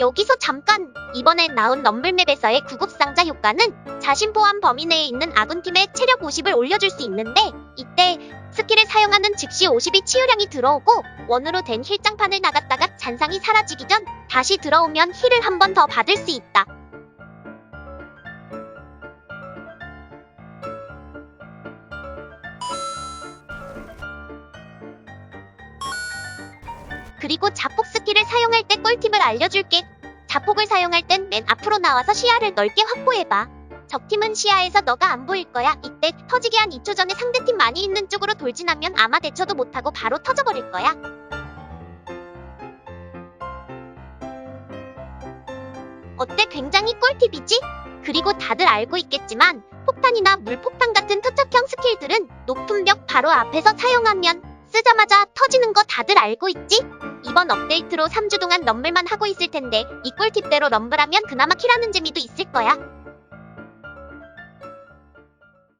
여기서 잠깐! 이번에 나온 럼블맵에서의 구급상자 효과는 자신 포함 범위 내에 있는 아군팀의 체력 50을 올려줄 수 있는데 이때 스킬을 사용하는 즉시 50이 치유량이 들어오고 원으로 된 힐장판을 나갔다가 잔상이 사라지기 전 다시 들어오면 힐을 한 번 더 받을 수 있다. 그리고 자폭 스킬을 사용할 때 꿀팁을 알려줄게. 자폭을 사용할 땐 맨 앞으로 나와서 시야를 넓게 확보해봐. 적팀은 시야에서 너가 안 보일 거야. 이때 터지기 한 2초 전에 상대팀 많이 있는 쪽으로 돌진하면 아마 대처도 못하고 바로 터져버릴 거야. 어때? 굉장히 꿀팁이지? 그리고 다들 알고 있겠지만 폭탄이나 물폭탄 같은 투척형 스킬들은 높은 벽 바로 앞에서 사용하면 쓰자마자 터지는 거 다들 알고 있지? 이번 업데이트로 3주 동안 럼블만 하고 있을 텐데 이 꿀팁대로 럼블하면 그나마 킬하는 재미도 있을 거야.